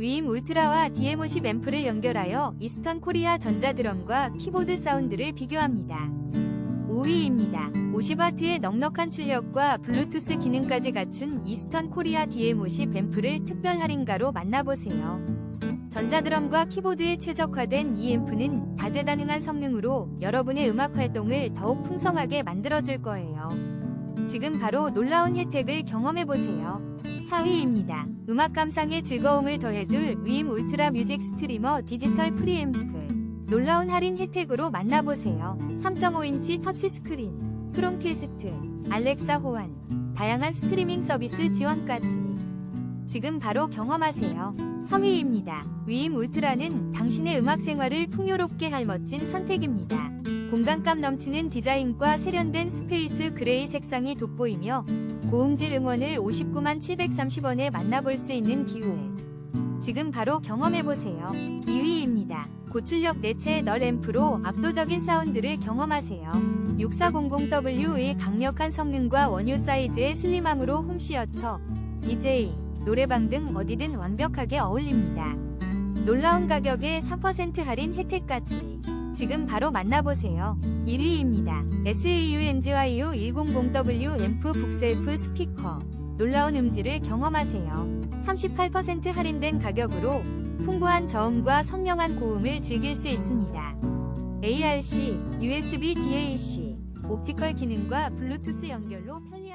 위임 울트라와 DM50 앰프를 연결하여 이스턴 코리아 전자드럼과 키보드 사운드를 비교합니다. 5위입니다. 50W의 넉넉한 출력과 블루투스 기능까지 갖춘 이스턴 코리아 DM50 앰프를 특별 할인가로 만나보세요. 전자드럼과 키보드에 최적화된 이 앰프는 다재다능한 성능으로 여러분의 음악 활동을 더욱 풍성하게 만들어줄 거예요. 지금 바로 놀라운 혜택을 경험해보세요. 4위입니다. 음악 감상에 즐거움을 더해줄 위임 울트라 뮤직 스트리머 디지털 프리앰프. 놀라운 할인 혜택으로 만나보세요. 3.5인치 터치스크린, 크롬캐스트, 알렉사 호환, 다양한 스트리밍 서비스 지원까지. 지금 바로 경험하세요. 3위입니다. 위임 울트라는 당신의 음악 생활을 풍요롭게 할 멋진 선택입니다. 공간감 넘치는 디자인과 세련된 스페이스 그레이 색상이 돋보이며 고음질 응원을 59만 730원에 만나볼 수 있는 기회. 지금 바로 경험해보세요. 2위입니다. 고출력 내체 널 앰프로 압도적인 사운드를 경험하세요. 6400W의 강력한 성능과 원유 사이즈의 슬림함으로 홈시어터, DJ, 노래방 등 어디든 완벽하게 어울립니다. 놀라운 가격에 3% 할인 혜택까지. 지금 바로 만나보세요. 1위입니다. SAUNGYU 100W 앰프 북셀프 스피커. 놀라운 음질을 경험하세요. 38% 할인된 가격으로 풍부한 저음과 선명한 고음을 즐길 수 있습니다. ARC, USB DAC, 옵티컬 기능과 블루투스 연결로 편리